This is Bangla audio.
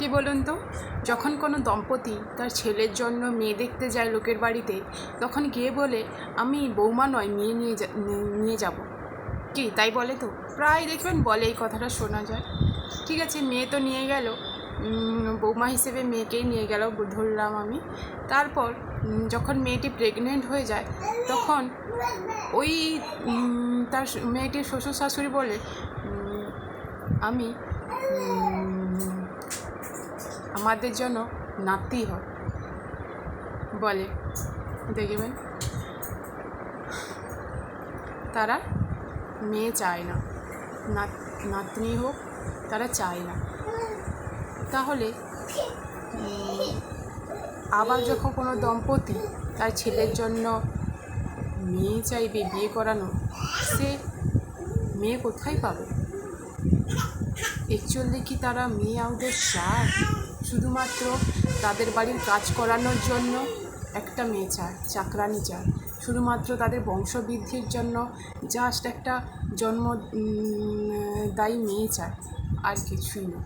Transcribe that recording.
কি বলুন তো? যখন কোনো দম্পতি তার ছেলের জন্য মেয়ে দেখতে যায় লোকের বাড়িতে, তখন গিয়ে বলে, আমি বৌমা নয়, মেয়ে নিয়ে নিয়ে- যাব। কি, তাই বলে তো? প্রায় দেখবেন বলে এই কথাটা শোনা যায়। ঠিক আছে, মেয়ে তো নিয়ে গেল। বৌমা হিসেবে মেয়েকেই নিয়ে গেল ধরলাম আমি। তারপর যখন মেয়েটি প্রেগনেন্ট হয়ে যায়, তখন ওই তার মেয়েটির শ্বশুর শাশুড়ি বলে আমি আমাদের জন্য নাতি হয় বলে দেখবেন তারা মেয়ে চায় না। নাত- নাতনি হোক, তারা চায় না। তাহলে আবার যখন কোনো দম্পতি তার ছেলের জন্য মেয়ে চাইবে বিয়ে করানো, সে মেয়ে কোথায় পাবে? একচুয়ালি কি তারা মেয়ে আউদের চায় শুধুমাত্র তাদের বাড়ির কাজ করানোর জন্য একটা মেয়ে চায় চাকরানি চায়। শুধুমাত্র তাদের বংশবৃদ্ধির জন্য জাস্ট একটা জন্ম দায়ী মেয়ে চায়, আর কিছুই না।